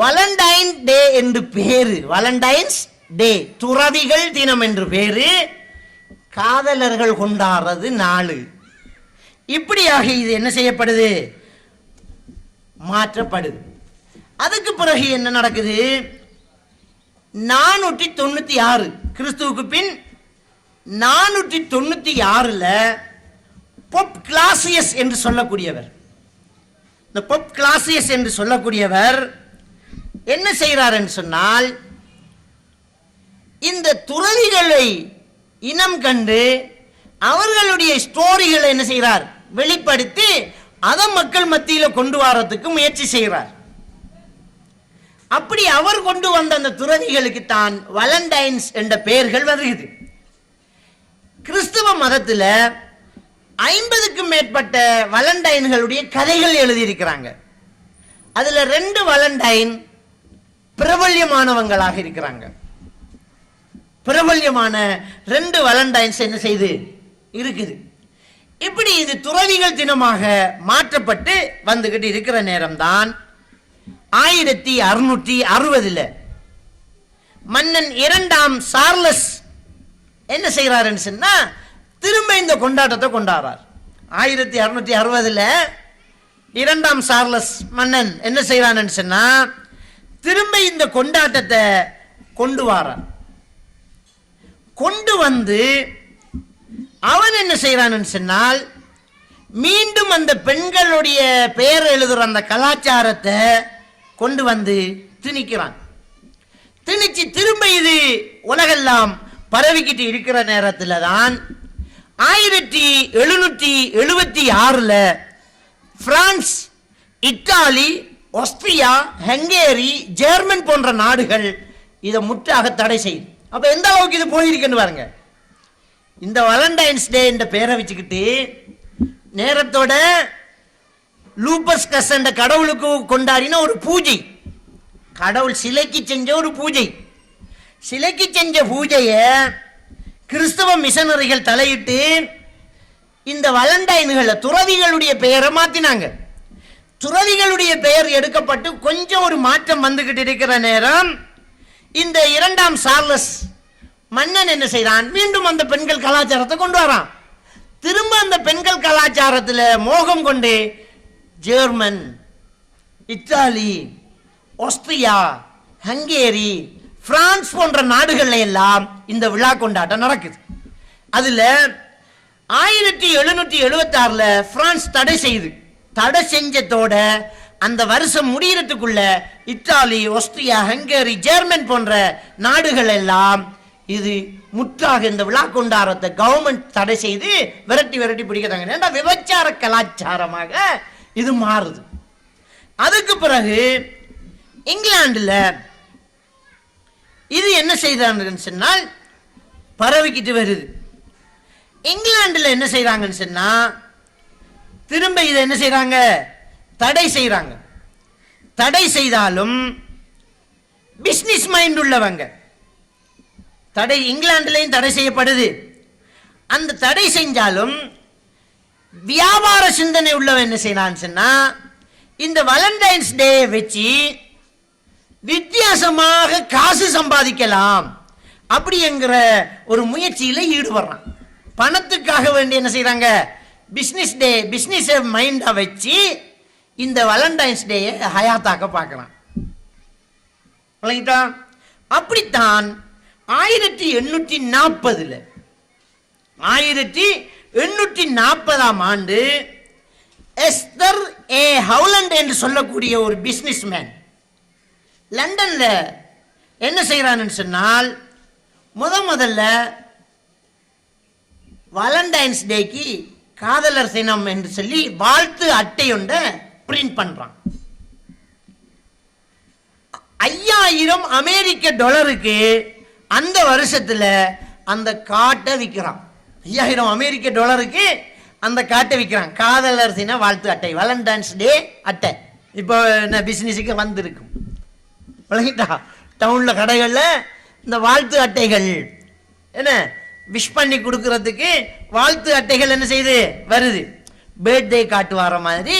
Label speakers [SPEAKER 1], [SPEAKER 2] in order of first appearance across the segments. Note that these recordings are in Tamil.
[SPEAKER 1] வலண்டைன் டே என்று பேரு. வலண்டைன்ஸ் டே துறவிகள் தினம் என்று பேரு. காதலர்கள் கொண்டாடுறது நாலு இப்படியாக இது என்ன செய்யப்படுது? மாற்றப்படுது. அதுக்கு பிறகு என்ன நடக்குது? நானூற்றி தொண்ணூற்றி ஆறு கிறிஸ்துவுக்கு பின் நானூற்றி தொண்ணூற்றி ஆறில் பொப் கிளாசியஸ் என்று சொல்லக்கூடியவர். இந்த பொப் கிளாசியஸ் என்று சொல்லக்கூடியவர் என்ன செய்கிறார் என்று சொன்னால் இந்த துறவிகளை இனம் கண்டு அவர்களுடைய ஸ்டோரிகளை என்ன செய்கிறார்? வெளிப்படுத்தி அதை மக்கள் மத்தியில் கொண்டு வரதுக்கு முயற்சி செய்கிறார். அப்படி அவர் கொண்டு வந்த அந்த துறவிகளுக்கு தான் வலண்டைன்ஸ் என்ற பெயர்கள் வருகிறது. கிறிஸ்துவ மதத்தில் ஐம்பதுக்கும் மேற்பட்ட வலண்டைன்களுடைய கதைகள் எழுதியிருக்கிறாங்க. அதில் ரெண்டு வலண்டைன் பிரபல்யமானவங்களாக இருக்கிறாங்க. பிரபல்யமான ரெண்டு வலண்டைன்ஸ் என்ன செய்து? இருக்குது. இப்படி இது துறவிகள் தினமாக மாற்றப்பட்டு வந்துகிட்டு இருக்கிற நேரம்தான் ஆயிரத்தி அறுநூற்றி அறுபதுல மன்னன் இரண்டாம் சார்லஸ் என்ன செய்கிறாருன்னு சொன்னா திரும்ப இந்த கொண்டாட்டத்தை கொண்டாடுறார். ஆயிரத்தி அறுநூற்றி அறுபதுல இரண்டாம் சார்லஸ் மன்னன் என்ன செய்கிறான்னு சொன்னா திரும்ப இந்த கொண்டாட்டத்தை கொண்டு வாரான் கொண்டு வந்து அவன் என்ன செய்கிறான்னு சொன்னால் மீண்டும் அந்த பெண்களுடைய பெயர் எழுதுற அந்த கலாச்சாரத்தை கொண்டு வந்து திணிக்கிறான். திணிச்சு திரும்ப இது உலகெல்லாம் பரவிக்கிட்டு இருக்கிற நேரத்தில் தான் ஆயிரத்தி எழுநூற்றி எழுபத்தி ஆறில் France Italy Austria Hungary German போன்ற நாடுகள் இதை முற்றாக தடை செய்யுது அப்போ எந்த அளவுக்கு இது போயிருக்குன்னு பாருங்க. இந்த வலண்டைன்ஸ் டே என்ற பெயரை வச்சுக்கிட்டு நேரத்தோட லூபஸ் கஸ் என்ற கடவுளுக்கு கொண்டாடின ஒரு பூஜை. கடவுள் சிலைக்கு செஞ்ச ஒரு பூஜை. சிலைக்கு செஞ்ச பூஜையை கிறிஸ்தவ மிஷனரிகள் தலையிட்டு இந்த வலண்டைன்களை துறவிகளுடைய பெயரை மாற்றினாங்க துறவிகளுடைய பெயர் எடுக்கப்பட்டு கொஞ்சம் ஒரு மாற்றம் வந்துகிட்டு இருக்கிற நேரம். இந்த இரண்டாம் சார்லஸ் மன்னன் என்ன செய்கிறான் மீண்டும் அந்த பெண்கள் கலாச்சாரத்தை கொண்டு வரான். திரும்ப அந்த பெண்கள் கலாச்சாரத்தில் மோகம் கொண்டு German Italy Austria Hungary France போன்ற நாடுகள்ல எல்லாம் இந்த விழா கொண்டாட்டம் நடக்குது. அதுல ஆயிரத்தி எழுநூற்றி எழுபத்தி ஆறுல பிரான்ஸ் தடை செய்யுது தடை செஞ்சதோட அந்த வருஷம் முடியறதுக்குள்ள இத்தாலி ஆஸ்திரியா ஹங்கேரி ஜெர்மன் போன்ற நாடுகள் எல்லாம் இது முற்றாக இந்த விழா கொண்டாடத்தை கவர்மெண்ட் தடை செய்து விரட்டி விரட்டி பிடிக்கிறாங்க. ஏன்னா விபச்சார கலாச்சாரமாக இது மாறுது. அதுக்கு பிறகு இங்கிலாண்டில் இது என்ன செய்தாங்கன்னு சொன்னால் பரவிக்கிட்டு வருது. இங்கிலாண்டில் என்ன செய்கிறாங்கன்னு சொன்னால் திரும்ப இதை என்ன செய்கிறாங்க தடை செய்கிறாங்க தடை செய்தாலும் பிஸ்னஸ் மைண்ட் உள்ளவங்க. தடை இங்கிலாந்துலையும் தடை செய்யப்படுது. அந்த தடை செஞ்சாலும் வியாபார சிந்தனை உள்ளவன் என்ன செய்யலான்னு சொன்னா இந்த வலண்டைன்ஸ் டே வச்சு வித்தியாசமாக காசு சம்பாதிக்கலாம் அப்படிங்கிற ஒரு முயற்சியில ஈடுபடுறான். பணத்துக்காக வேண்டி என்ன செய்கிறாங்க பிஸ்னஸ் டே பிஸ்னஸ் மைண்டை வச்சு இந்த வலண்டைன்ஸ் டேயை ஹயாத்தாக்க பார்க்கலாம். விளங்கிட்டா அப்படித்தான் ஆயிரத்தி எண்ணூற்றி நாற்பதில் ஆயிரத்தி எண்ணூற்றி நாற்பதாம் ஆண்டு எஸ்தர் ஏ ஹவுலண்ட் என்று சொல்லக்கூடிய ஒரு பிஸ்னஸ் மேன் லண்டனில் என்ன செய்கிறான்னு சொன்னால் முத முதல்ல வாலண்டைன்ஸ் டேக்கு காதலர் சினம் என்று சொல்லி வாழ்த்து அட்டை ஒன்றை பிரிண்ட் பண்றான். ஐயாயிரம் அமெரிக்க டாலருக்கு அந்த வருஷத்துல அந்த காட்டை விற்கிறான் ஐயாயிரம் அமெரிக்க டாலருக்கு அந்த காட்டை விற்கிறான் காதலர் தின வாழ்த்து அட்டை வேலண்டைன்ஸ் டே அட்டை. இப்போ என்ன பிஸ்னஸுக்கு வந்திருக்கும் விளங்கிட்டா? டவுன்ல கடைகளில் இந்த வாழ்த்து அட்டைகள் என்ன விஷ் பண்ணி கொடுக்கறதுக்கு வாழ்த்து அட்டைகள் என்ன செய்யுது வருது. பர்த்டே காட்டு வர மாதிரி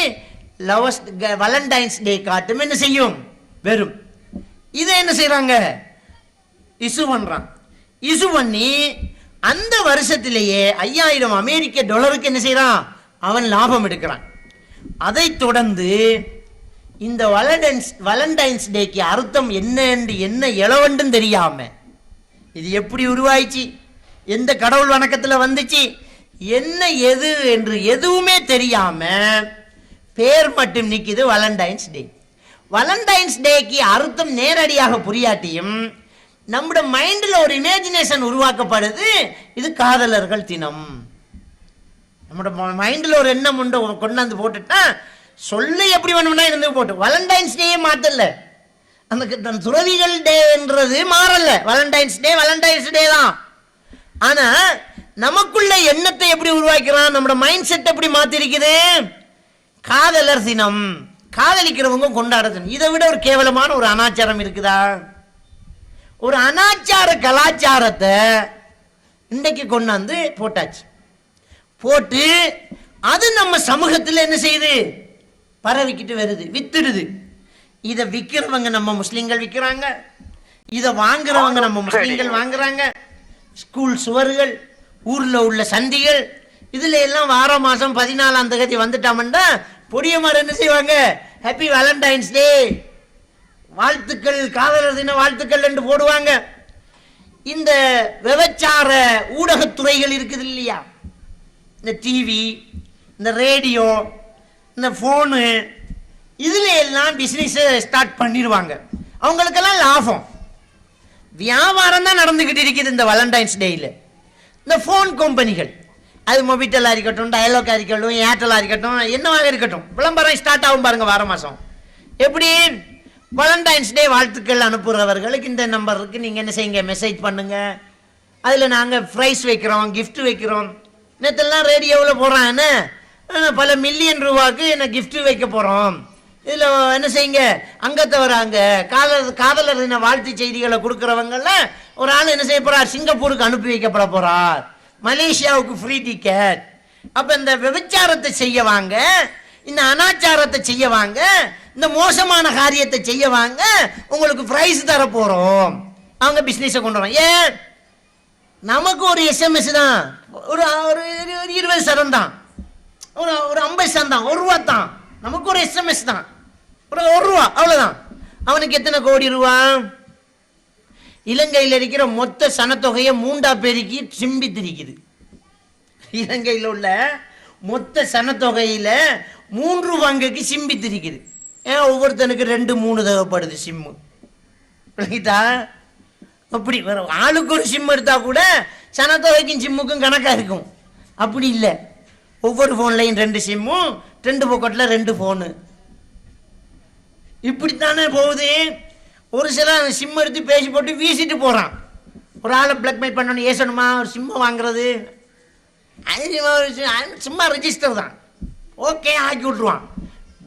[SPEAKER 1] லவர்ஸ் வலண்டைன்ஸ் டே காட்டும் என்ன செய்யும்? வெறும் இதை என்ன செய்கிறாங்க இசு பண்றான். இசு பண்ணி அந்த வருஷத்திலேயே ஐயாயிரம் அமெரிக்க டாலருக்கு என்ன செய்கிறான் அவன் லாபம் எடுக்கிறான். அதை தொடர்ந்து இந்த வலண்டைன்ஸ் வலண்டைன்ஸ் டேக்கு அர்த்தம் என்ன என்று என்ன இளவண்டும் தெரியாம இது எப்படி உருவாயிச்சு? எந்த கடவுள் வணக்கத்தில் வந்துச்சு? என்ன எது என்று எதுவுமே தெரியாமல் பேர் மட்டும் நிற்கிது வலண்டைன்ஸ் டே வலண்டைன்ஸ் டேக்கு அர்த்தம் நேரடியாக புரியாட்டியும் நம்முடைய மைண்டில் ஒரு இமேஜினேஷன் உருவாக்கப்படுது இது காதலர்கள் தினம். நம்மளோட மைண்டில் ஒரு எண்ணம் உண்டு கொண்டாந்து போட்டுட்டா சொல்ல எப்படி வேணும்னா இருந்து போட்டு. வலண்டைன்ஸ் டேயே மாற்றல அந்த அந்த துறவிகள் டேன்றது மாறல. வலண்டைன்ஸ் டே வலண்டைன்ஸ் டே தான். ஆனா நமக்குள்ள எண்ணத்தை எப்படி உருவாக்கிறான்? நம்மளோட மைண்ட் செட் எப்படி மாத்திருக்குது? காதலர் தினம் காதலிக்கிறவங்க கொண்டாட தினம் இதை விட ஒரு கேவலமான ஒரு அனாச்சாரம் இருக்குதா? ஒரு அனாச்சார கலாச்சாரத்தை இன்றைக்கு கொண்டாந்து போட்டாச்சு. போட்டு அது நம்ம சமூகத்தில் என்ன செய்யுது? பரவிக்கிட்டு வருது வித்துடுது. இதை விற்கிறவங்க நம்ம முஸ்லீம்கள் விற்கிறாங்க இதை வாங்குறவங்க நம்ம முஸ்லீம்கள் வாங்குறாங்க. ஸ்கூல் சுவர்கள் ஊரில் உள்ள சந்திகள் இதில் எல்லாம் வார மாதம் பதினாலாம் தேதி வந்துட்டோம்னா பொடியம்மார் என்ன செய்வாங்க? ஹாப்பி வேலண்டைன்ஸ் டே வாழ்த்துக்கள் காதலர் தின வாழ்த்துக்கள் என்று போடுவாங்க. இந்த விபச்சார ஊடகத்துறைகள் இருக்குது இல்லையா? இந்த டிவி இந்த ரேடியோ இந்த ஃபோனு இதில் எல்லாம் பிஸ்னஸை ஸ்டார்ட் பண்ணிடுவாங்க. அவங்களுக்கெல்லாம் லாபம். வியாபாரம் தான் நடந்துக்கிட்டு இருக்குது இந்த வலண்டைன்ஸ் டேயில் இந்த ஃபோன் கம்பெனிகள் அது மொபிட்டலாக இருக்கட்டும் டயலாக்காக இருக்கட்டும் ஏர்டெல்லாக இருக்கட்டும் என்னவாக இருக்கட்டும். விளம்பரம் ஸ்டார்ட் ஆகும் பாருங்கள் வார மாதம் எப்படி? வலண்டைன்ஸ் டே வாழ்த்துக்கள் அனுப்புகிறவர்களுக்கு இந்த நம்பருக்கு நீங்கள் என்ன செய்யுங்க? மெசேஜ் பண்ணுங்கள் அதில் நாங்கள் ப்ரைஸ் வைக்கிறோம் கிஃப்ட் வைக்கிறோம். நேற்றெல்லாம் ரேடியோவில் போடுறான் என்ன? பல மில்லியன் ரூபாய்க்கு என்ன கிஃப்ட் வைக்க போகிறோம் இதில் என்ன செய்யுங்க? அங்கத்தை வராங்க. காதலர் காதலர் தின வாழ்த்து செய்திகளை கொடுக்குறவங்கள ஒரு ஆள் என்ன செய்ய போறார்? சிங்கப்பூருக்கு அனுப்பி வைக்கப்பட போகிறார் மலேசியாவுக்கு ஃப்ரீ டிக்கெட் அப்போ இந்த விபச்சாரத்தை செய்ய வாங்க. இந்த அனாச்சாரத்தை செய்ய வாங்க. இந்த மோசமான காரியத்தை செய்ய வாங்க. உங்களுக்கு ப்ரைஸ் தர போகிறோம் அவங்க பிஸ்னஸை கொண்டு வரோம். ஏன்? நமக்கு ஒரு எஸ்எம்எஸ் தான். ஒரு ஒரு ஒரு இருபது சதம் தான். ஒரு ஒரு ஐம்பது சதம் தான். ஒரு ரூபா தான். நமக்கு ஒரு எஸ்எம்எஸ் தான். ஒரு ஒரு ரூபா அவ்வளோதான் அவனுக்கு எத்தனை கோடி ரூபா? இலங்கையில் இருக்கிற மொத்த சனத்தொகையை மூண்டா பெருக்கி சிம்பி திரிக்குது. இலங்கையில் உள்ள மொத்த சனத்தொகையில் மூன்று பங்குக்கு சிம்பி திரிக்குது. ஏன் ஒவ்வொருத்தனுக்கு ரெண்டு மூணு தேவைப்படுது சிம்மு? விளங்கிட்டா அப்படி ஆளுக்கு ஒரு சிம் எடுத்தால் கூட சனத்தொகைக்கும் சிம்முக்கும் கணக்காக இருக்கும். அப்படி இல்லை. ஒவ்வொரு ஃபோன்லையும் ரெண்டு சிம்மும் ரெண்டு பொக்கெட்டில் ரெண்டு ஃபோனு இப்படித்தானே போகுது? ஒரு சில சிம் எடுத்து பேசி போட்டு வீசிட்டு போகிறான் ஒரு ஆளை பிளாக்மெயில் பண்ணணும் ஏசணுமா ஒரு சிம்மை வாங்குறது. அது சும்மா ரிஜிஸ்டர் ரெஜிஸ்டர் தான். ஓகே ஆக்கி விட்ருவான்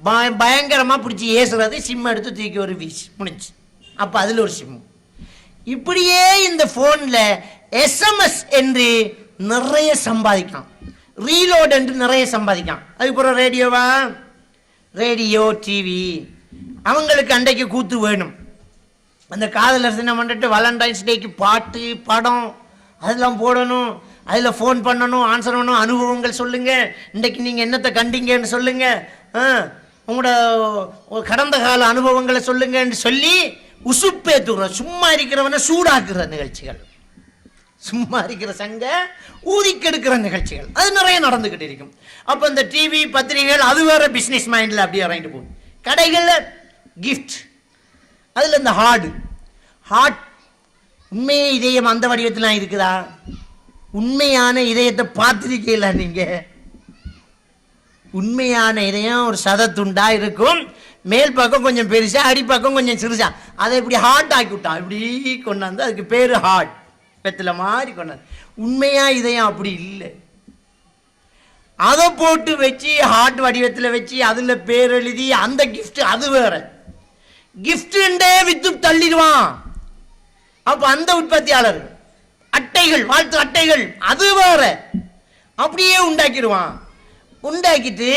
[SPEAKER 1] பய பயங்கரமாக பிடிச்சி ஏசுறது சிம் எடுத்து தூக்கி ஒரு வீசி முடிஞ்சு அப்போ அதில் ஒரு சிம்மு இப்படியே இந்த ஃபோனில் எஸ்எம்எஸ் என்று நிறைய சம்பாதிக்கலாம். ரீலோட் என்று நிறைய சம்பாதிக்கலாம். அதுக்கப்புறம் ரேடியோவா ரேடியோ டிவி அவங்களுக்கு அன்றைக்கு கூத்து வேணும். அந்த காதலர் தினம் வந்துட்டு வேலண்டைன்ஸ் டேக்கு பாட்டு படம் அதெல்லாம் போடணும். அதில் ஃபோன் பண்ணணும் ஆன்சர் பண்ணணும் அனுபவங்கள் சொல்லுங்கள் இன்றைக்கு நீங்கள் என்னத்தை கண்டிங்கன்னு சொல்லுங்கள் உங்களோட ஒரு கடந்த கால அனுபவங்களை சொல்லுங்கன்னு சொல்லி உசுப்பேத்துக்கிற சும்மா இருக்கிறவனை சூடாக்குற நிகழ்ச்சிகள். சும்மா இருக்கிற சங்க ஊதிக்கெடுக்கிற நிகழ்ச்சிகள். அது நிறைய நடந்துக்கிட்டு இருக்கும். அப்போ இந்த டிவி பத்திரிகைகள் அது வேறு பிஸ்னஸ் மைண்டில் அப்படியே இறங்கிட்டு போகும். கடைகளில் கிஃப்ட் அதில் இந்த ஹார்டு ஹார்ட் உண்மையே இதயம் அந்த வடிவத்தில் இருக்குதா? உண்மையான இதயத்தை பார்த்துருக்கீங்களா நீங்கள் உண்மையான இதயம் ஒரு சதத்துண்டா இருக்கும். மேல் பக்கம் கொஞ்சம் பெருசா அடிப்பக்கம் கொஞ்சம் சிறுசா. அதை இப்படி ஹார்ட் ஆக்கி விட்டான் இப்படி கொண்டாந்து அதுக்கு பேர் ஹார்ட் வெத்தில மாதிரி கொண்டாந்து. உண்மையா இதயம் அப்படி இல்லை. அதை போட்டு வச்சு ஹார்ட் வடிவத்தில் வச்சு அதில் பேர் எழுதி அந்த கிஃப்ட் அது வேற. கிஃப்ட்ண்டே வித்து தள்ளிடுவான். அப்ப அந்த உற்பத்தியாளர் அட்டைகள் வாழ்த்து அட்டைகள் அது வேற. அப்படியே உண்டாக்கிடுவான். உண்டாக்கிட்டு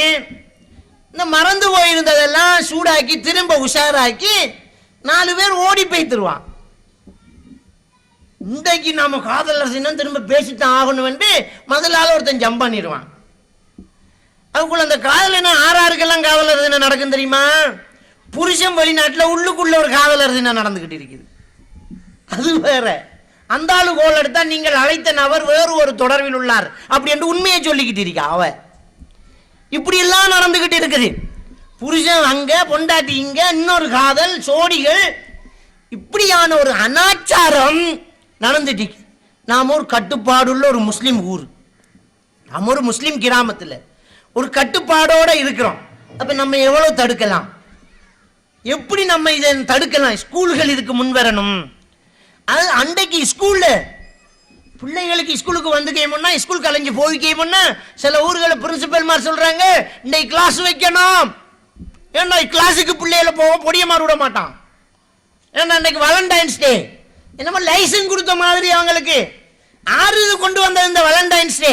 [SPEAKER 1] இந்த மறந்து போயிருந்ததெல்லாம் சூடாக்கி திரும்ப உஷாராக்கி நாலு பேர் ஓடி போய்த்துருவான். இன்றைக்கு நாம காதலர் தினம் திரும்ப பேசித்தான் ஆகணும் முதலால ஒருத்தன் ஜம்ப் பண்ணிடுவான். அதுக்குள்ள அந்த காதலன ஆறாருக்கெல்லாம் காதலர் தினம் நடக்கும் தெரியுமா? புருஷன் வெளிநாட்டில் உள்ளுக்குள்ள ஒரு காதலர் தினம் நடந்துகிட்டு இருக்குது. அது வேற. அந்த ஆளு கோல் எடுத்தா நீங்கள் அழைத்த நபர் வேறு ஒரு தொடர்பில் உள்ளார். அப்படி என்று உண்மையை சொல்லிக்கிட்டு இருக்கா அவ. இப்படி எல்லாம் நடந்துகிட்டு இருக்குது. புருஷன் அங்க பொண்டாட்டி இங்க இன்னொரு காதல் சோடிகள் இப்படியான ஒரு அனாச்சாரம் நடந்துட்டு நாம் ஒரு கட்டுப்பாடுள்ள ஒரு முஸ்லீம் ஊர். நம்ம ஒரு முஸ்லீம் கிராமத்தில் ஒரு கட்டுப்பாடோடு இருக்கிறோம். அப்போ நம்ம எவ்வளோ தடுக்கலாம்? எப்படி நம்ம இதை தடுக்கலாம்? ஸ்கூல்கள் இதுக்கு முன் வரணும். அது அன்றைக்கு ஸ்கூல்ல பிள்ளைகளுக்கு ஸ்கூலுக்கு வந்து கேமுன்னா ஸ்கூல் கலைஞ்சு போய் கேமுன்னா சில ஊர்களில் பிரின்சிபல்மார் சொல்றாங்க இன்னைக்கு கிளாஸ் வைக்கணும். ஏன்னா கிளாஸுக்கு பிள்ளைகளை போக பொடியமார் விட மாட்டான். ஏன்னா இன்னைக்கு வேலண்டைன்ஸ் டே என்னமோ லைசன்ஸ் கொடுத்த மாதிரி அவங்களுக்கு. ஆறு இதை கொண்டு வந்தது இந்த வேலண்டைன்ஸ் டே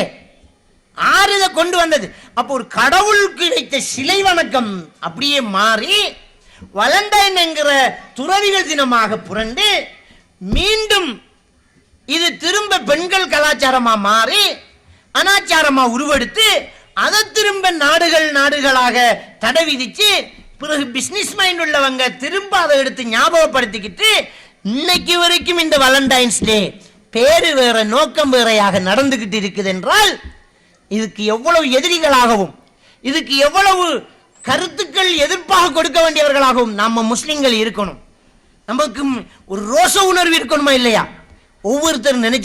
[SPEAKER 1] ஆறு இதை கொண்டு வந்தது. அப்போ ஒரு கடவுளுக்கு வைத்த சிலை வணக்கம் அப்படியே மாறி வலண்டைன் என்கிற துறவிகள் தினமாக புரண்டு மீண்டும் இது திரும்ப பெண்கள் கலாச்சாரமா மாறி அனாச்சாரமா உருவெடுத்து அதை திரும்ப நாடுகள் நாடுகளாக தடை விதிச்சு பிறகு பிசினஸ் மைண்ட் உள்ளவங்க திரும்ப அதை எடுத்து ஞாபகப்படுத்திக்கிட்டு இன்னைக்கு வரைக்கும் இந்த வலண்டைன்ஸ் டே பேரு வேற நோக்கம் வேறையாக நடந்துகிட்டு இருக்குது என்றால் இதுக்கு எவ்வளவு எதிரிகளாகவும் இதுக்கு எவ்வளவு கருத்துக்கள் எதிர்ப்பாக கொடுக்க வேண்டியவர்களாகவும் நம்ம முஸ்லிம்கள் இருக்கணும். நமக்கு ஒரு ரோச உணர்வு இருக்கணுமா இல்லையா? ஒவ்வொருத்தரும் நினைச்சு